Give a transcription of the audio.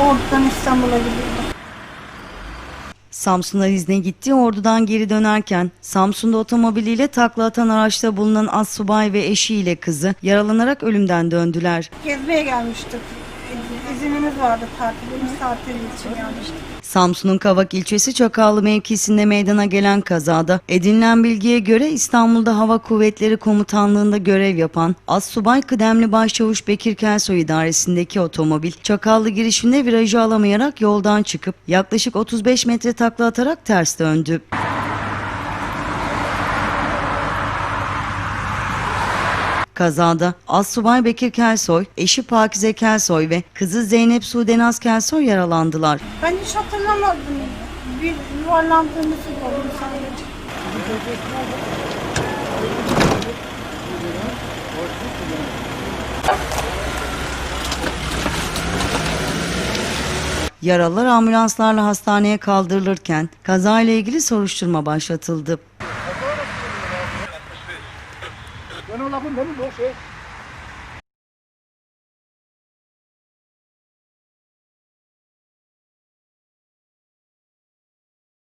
Oradan İstanbul'a gidiyordum. Samsun'a izne gitti ordudan geri dönerken Samsun'da otomobiliyle takla atan araçta bulunan assubay ve eşiyle kızı yaralanarak ölümden döndüler. Gezmeye gelmiştik. İzinimiz vardı tatilimiz tatil için gelmiştik. Samsun'un Kavak ilçesi Çakallı mevkisinde meydana gelen kazada edinilen bilgiye göre İstanbul'da Hava Kuvvetleri Komutanlığı'nda görev yapan Assubay Kıdemli Başçavuş Bekir Kelsoy idaresindeki otomobil Çakallı girişinde virajı alamayarak yoldan çıkıp yaklaşık 35 metre takla atarak ters döndü. Kazada Assubay Bekir Kelsoy, eşi Pakize Kelsoy ve kızı Zeynep Sudenaz Kelsoy yaralandılar. Ben hiç hatırlamadım. Bir yuvarlandığımızı gördüm sadece. Yaralılar ambulanslarla hastaneye kaldırılırken kazayla ilgili soruşturma başlatıldı. 原来拉昆能磨鞋。